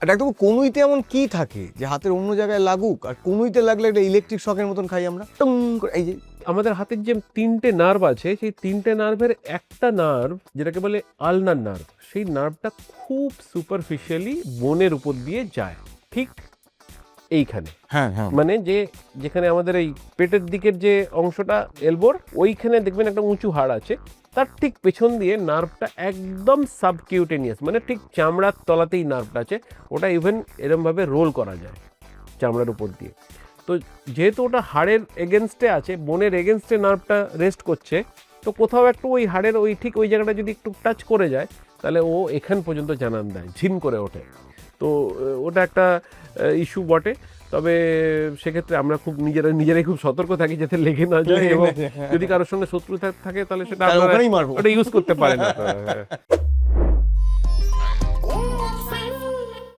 আর ডাক্তারবাবু, কনুইতে এমন কি থাকে যে হাতের অন্য জায়গায় লাগুক? আর কনুইতে লাগলে একটা ইলেকট্রিক শখের মতন খাই আমরা? এই যে আমাদের হাতের যে তিনটে নার্ভ আছে, সেই তিনটে নার্ভের একটা নার্ভ যেটাকে বলে আলনার নার্ভ সেই নার্ভটা খুব সুপারফিশিয়ালি বোনের উপর দিয়ে যায়। ঠিক এইখানে। হ্যাঁ হ্যাঁ। মানে যে যেখানে আমাদের এই পেটের দিকের যে অংশটা এলবোর ওইখানে দেখবেন একটা উঁচু হাড় আছে। তার ঠিক পেছন দিয়ে নার্ভটা একদম সাবকিউটেনিয়াস মানে ঠিক চামড়ার তলাতেই নার্ভটা আছে। ওটা ইভেন এরমভাবে রোল করা যায় চামড়ার উপর দিয়ে। তো যেহেতু ওটা হাড়ের এগেনস্টে আছে বোনের এগেনস্টে নার্ভটা রেস্ট করছে তো কোথাও একটু ওই হাড়ের ওই ঠিক ওই জায়গাটা যদি একটু টাচ করে যায় তাহলে ও এখান পর্যন্ত জানান দেয় ঝিম করে ওঠে। তো ওটা একটা ইস্যু বটে। তবে সেক্ষেত্রে আমরা খুব নিজেরা নিজেরাই খুব সতর্ক থাকি যাতে লেগে না যায় এবং যদি কারোর সঙ্গে শত্রু থাকে তাহলে সেটা আপনারা ইউজ করতে পারে আপনারা, হ্যাঁ।